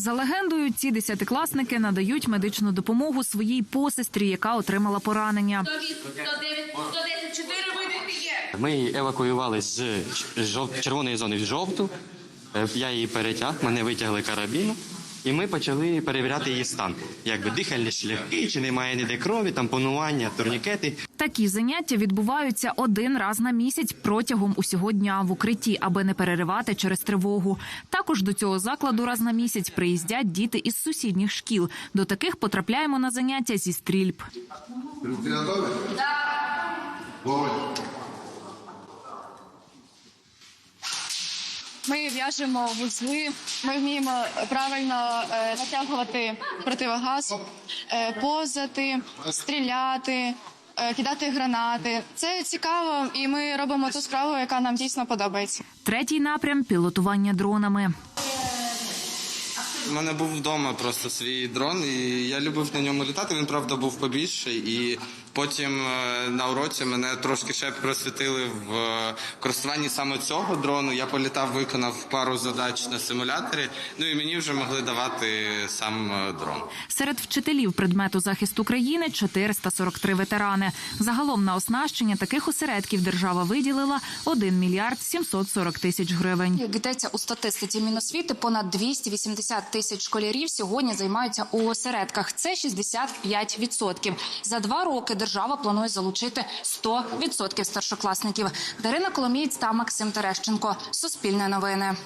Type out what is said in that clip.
За легендою, ці десятикласники надають медичну допомогу своїй посестрі, яка отримала поранення. 110, 4 є. Ми евакуювали з жов- червоної зони в жовту. Е, Я її перетяг, мене витягли карабіну, і ми почали перевіряти її стан. Якби дихальні шляхи, чи немає ніде крові, там панування, турнікети. Такі заняття відбуваються один раз на місяць протягом усього дня в укритті, аби не переривати через тривогу. Також до цього закладу раз на місяць приїздять діти із сусідніх шкіл. До таких потрапляємо на заняття зі стрільб. Ти готовий? Так. Вогонь. Ми в'яжемо вузли, ми вміємо правильно е, натягувати противогаз, е, позати, стріляти, е, кидати гранати. Це цікаво, і ми робимо ту справу, яка нам дійсно подобається. Третій напрям пілотування дронами. У мене був вдома просто свій дрон, і я любив на ньому літати. Він правда був побільший. І потім е, на уроці мене трошки ще просвітили в е, користуванні саме цього дрону. Я політав, виконав пару задач на симуляторі. Ну і мені вже могли давати сам е, дрон. Серед вчителів предмету захисту країни 443 ветерани. Загалом на оснащення таких осередків держава виділила 1 мільярд 740 тисяч гривень. Як йдеться у статистиці Міносвіти, понад 280 тисяч школярів сьогодні займаються у осередках. Це 65%. За два роки держава планує залучити 100% старшокласників. Дарина Коломієць та Максим Терещенко. Суспільне новини.